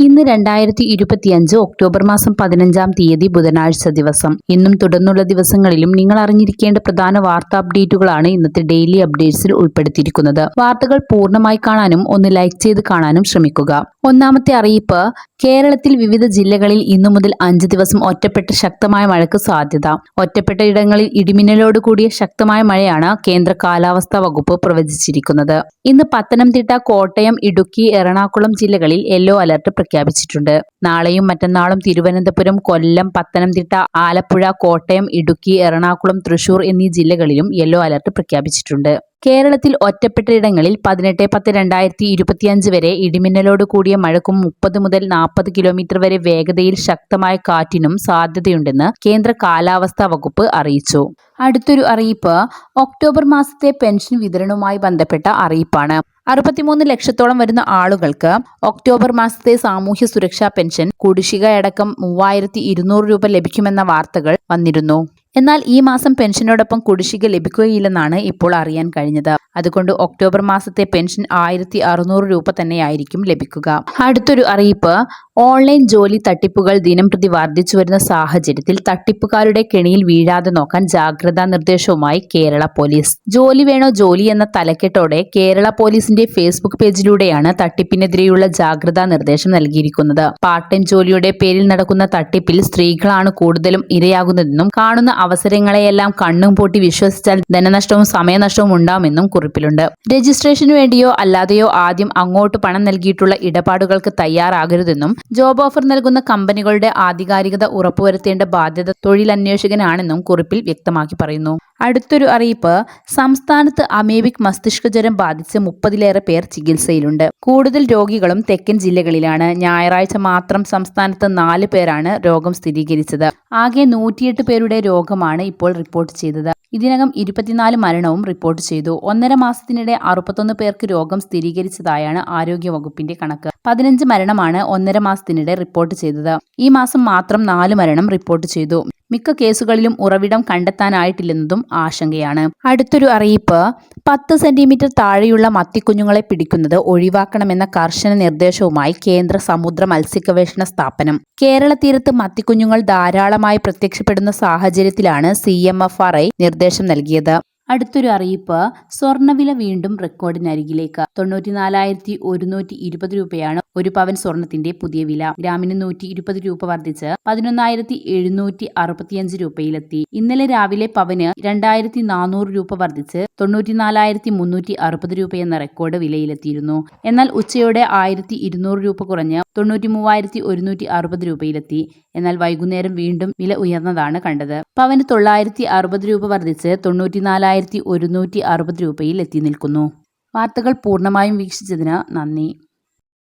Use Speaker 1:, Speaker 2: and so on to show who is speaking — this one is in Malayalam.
Speaker 1: и ഇന്ന് രണ്ടായിരത്തി ഇരുപത്തിയഞ്ച് ഒക്ടോബർ മാസം പതിനഞ്ചാം തീയതി ബുധനാഴ്ച ദിവസം ഇന്നും തുടർന്നുള്ള ദിവസങ്ങളിലും നിങ്ങൾ അറിഞ്ഞിരിക്കേണ്ട പ്രധാന വാർത്താ അപ്ഡേറ്റുകളാണ് ഇന്നത്തെ ഡെയിലി അപ്ഡേറ്റ്സിൽ ഉൾപ്പെടുത്തിയിരിക്കുന്നത് വാർത്തകൾ പൂർണ്ണമായി കാണാനും ഒന്ന് ലൈക്ക് ചെയ്ത് കാണാനും ശ്രമിക്കുക ഒന്നാമത്തെ അറിയിപ്പ് കേരളത്തിൽ വിവിധ ജില്ലകളിൽ ഇന്നു മുതൽ അഞ്ച് ദിവസം ഒറ്റപ്പെട്ട ശക്തമായ മഴയ്ക്ക് സാധ്യത ഒറ്റപ്പെട്ട ഇടങ്ങളിൽ ഇടിമിന്നലോട് കൂടിയ ശക്തമായ മഴയാണ് കേന്ദ്ര കാലാവസ്ഥാ വകുപ്പ് പ്രവചിച്ചിരിക്കുന്നത് ഇന്ന് പത്തനംതിട്ട കോട്ടയം ഇടുക്കി എറണാകുളം ജില്ലകളിൽ യെല്ലോ അലർട്ട് പ്രഖ്യാപിച്ചു പ്രഖ്യാപിച്ചിട്ടുണ്ട് നാളെയും മറ്റന്നാളും തിരുവനന്തപുരം കൊല്ലം പത്തനംതിട്ട ആലപ്പുഴ കോട്ടയം ഇടുക്കി എറണാകുളം തൃശൂർ എന്നീ ജില്ലകളിലും യെല്ലോ അലർട്ട് പ്രഖ്യാപിച്ചിട്ടുണ്ട് കേരളത്തിൽ ഒറ്റപ്പെട്ടയിടങ്ങളിൽ പതിനെട്ട് പത്ത് രണ്ടായിരത്തി ഇരുപത്തിയഞ്ച് വരെ ഇടിമിന്നലോട് കൂടിയ മഴക്കും മുപ്പത് മുതൽ നാൽപ്പത് കിലോമീറ്റർ വരെ വേഗതയിൽ ശക്തമായ കാറ്റിനും സാധ്യതയുണ്ടെന്ന് കേന്ദ്ര കാലാവസ്ഥാ വകുപ്പ് അറിയിച്ചു അടുത്തൊരു അറിയിപ്പ് ഒക്ടോബർ മാസത്തെ പെൻഷൻ വിതരണവുമായി ബന്ധപ്പെട്ട അറിയിപ്പാണ് അറുപത്തിമൂന്ന് ലക്ഷത്തോളം വരുന്ന ആളുകൾക്ക് ഒക്ടോബർ മാസത്തെ സാമൂഹ്യ സുരക്ഷാ പെൻഷൻ അടക്കം മൂവായിരത്തി ഇരുന്നൂറ് രൂപ ലഭിക്കുമെന്ന വാർത്തകൾ വന്നിരുന്നു എന്നാൽ ഈ മാസം പെൻഷനോടൊപ്പം കുടിശ്ശിക ലഭിക്കുകയില്ലെന്നാണ് ഇപ്പോൾ അറിയാൻ കഴിഞ്ഞത് അതുകൊണ്ട് ഒക്ടോബർ മാസത്തെ പെൻഷൻ ആയിരത്തി അറുന്നൂറ് രൂപ തന്നെയായിരിക്കും ലഭിക്കുക അടുത്തൊരു അറിയിപ്പ് ഓൺലൈൻ ജോലി തട്ടിപ്പുകൾ ദിനം പ്രതി വർദ്ധിച്ചു വരുന്ന സാഹചര്യത്തിൽ തട്ടിപ്പുകാരുടെ കെണിയിൽ വീഴാതെ നോക്കാൻ ജാഗ്രതാ നിർദ്ദേശവുമായി കേരള പോലീസ് ജോലി വേണോ ജോലി എന്ന തലക്കെട്ടോടെ കേരള പോലീസിന്റെ ഫേസ്ബുക്ക് പേജിലൂടെയാണ് തട്ടിപ്പിനെതിരെയുള്ള ജാഗ്രതാ നിർദ്ദേശം നൽകിയിരിക്കുന്നത് പാർട്ട് ടൈം ജോലിയുടെ പേരിൽ നടക്കുന്ന തട്ടിപ്പിൽ സ്ത്രീകളാണ് കൂടുതലും ഇരയാകുന്നതെന്നും കാണുന്ന അവസരങ്ങളെയെല്ലാം കണ്ണും പൂട്ടി വിശ്വസിച്ചാൽ ധനനഷ്ടവും സമയനഷ്ടവും ഉണ്ടാവുമെന്നും കുറിപ്പിലുണ്ട് രജിസ്ട്രേഷന് വേണ്ടിയോ അല്ലാതെയോ ആദ്യം അങ്ങോട്ട് പണം നൽകിയിട്ടുള്ള ഇടപാടുകൾക്ക് തയ്യാറാകരുതെന്നും ജോബ് ഓഫർ നൽകുന്ന കമ്പനികളുടെ ആധികാരികത ഉറപ്പുവരുത്തേണ്ട ബാധ്യത തൊഴിലന്വേഷകനാണെന്നും കുറിപ്പിൽ വ്യക്തമാക്കി പറയുന്നു അടുത്തൊരു അറിയിപ്പ് സംസ്ഥാനത്ത് അമേബിക് മസ്തിഷ്കജ്വരം ബാധിച്ച് മുപ്പതിലേറെ പേർ ചികിത്സയിലുണ്ട് കൂടുതൽ രോഗികളും തെക്കൻ ജില്ലകളിലാണ് ഞായറാഴ്ച മാത്രം സംസ്ഥാനത്ത് നാല് പേരാണ് രോഗം സ്ഥിരീകരിച്ചത് ആകെ നൂറ്റിയെട്ട് പേരുടെ രോഗമാണ് ഇപ്പോൾ റിപ്പോർട്ട് ചെയ്തത് ഇതിനകം ഇരുപത്തിനാല് മരണവും റിപ്പോർട്ട് ചെയ്തു ഒന്നര മാസത്തിനിടെ അറുപത്തൊന്ന് പേർക്ക് രോഗം സ്ഥിരീകരിച്ചതായാണ് ആരോഗ്യവകുപ്പിന്റെ കണക്ക് പതിനഞ്ച് മരണമാണ് ഒന്നര മാസത്തിനിടെ റിപ്പോർട്ട് ചെയ്തത് ഈ മാസം മാത്രം നാല് മരണം റിപ്പോർട്ട് ചെയ്തു മിക്ക കേസുകളിലും ഉറവിടം കണ്ടെത്താനായിട്ടില്ലെന്നതും ആശങ്കയാണ് അടുത്തൊരു അറിയിപ്പ് പത്ത് സെന്റിമീറ്റർ താഴെയുള്ള മത്തിക്കുഞ്ഞുങ്ങളെ പിടിക്കുന്നത് ഒഴിവാക്കണമെന്ന കർശന നിർദ്ദേശവുമായി കേന്ദ്ര സമുദ്ര മത്സ്യഗവേഷണ സ്ഥാപനം കേരള തീരത്ത് മത്തിക്കുഞ്ഞുങ്ങൾ ധാരാളമായി പ്രത്യക്ഷപ്പെടുന്ന സാഹചര്യത്തിലാണ് C M F R I നിർദ്ദേശം നൽകിയത് അടുത്തൊരു അറിയിപ്പ് സ്വർണ്ണവില വീണ്ടും റെക്കോർഡിനരികിലേക്ക് തൊണ്ണൂറ്റിനാലായിരത്തി ഒരുന്നൂറ്റി ഇരുപത് രൂപയാണ് ഒരു പവൻ സ്വർണത്തിന്റെ പുതിയ വില ഗ്രാമിന് നൂറ്റി ഇരുപത് രൂപ വർദ്ധിച്ച് പതിനൊന്നായിരത്തി എഴുന്നൂറ്റി അറുപത്തിയഞ്ച് രൂപയിലെത്തി ഇന്നലെ രാവിലെ പവന് രണ്ടായിരത്തി നാനൂറ് രൂപ വർദ്ധിച്ച് തൊണ്ണൂറ്റിനാലായിരത്തി മുന്നൂറ്റി അറുപത് രൂപ എന്ന റെക്കോർഡ് വിലയിലെത്തിയിരുന്നു എന്നാൽ ഉച്ചയോടെ ആയിരത്തി ഇരുന്നൂറ് രൂപ കുറഞ്ഞ് തൊണ്ണൂറ്റി മൂവായിരത്തി ഒരുന്നൂറ്റി അറുപത് രൂപയിലെത്തി എന്നാൽ വൈകുന്നേരം വീണ്ടും വില ഉയർന്നതാണ് കണ്ടത് പവന് തൊള്ളായിരത്തി അറുപത് രൂപ വർദ്ധിച്ച് തൊണ്ണൂറ്റിനാലായിരത്തി ഒരുന്നൂറ്റി അറുപത് രൂപയിൽ എത്തി നിൽക്കുന്നു വാർത്തകൾ പൂർണ്ണമായും വീക്ഷിച്ചതിന് നന്ദി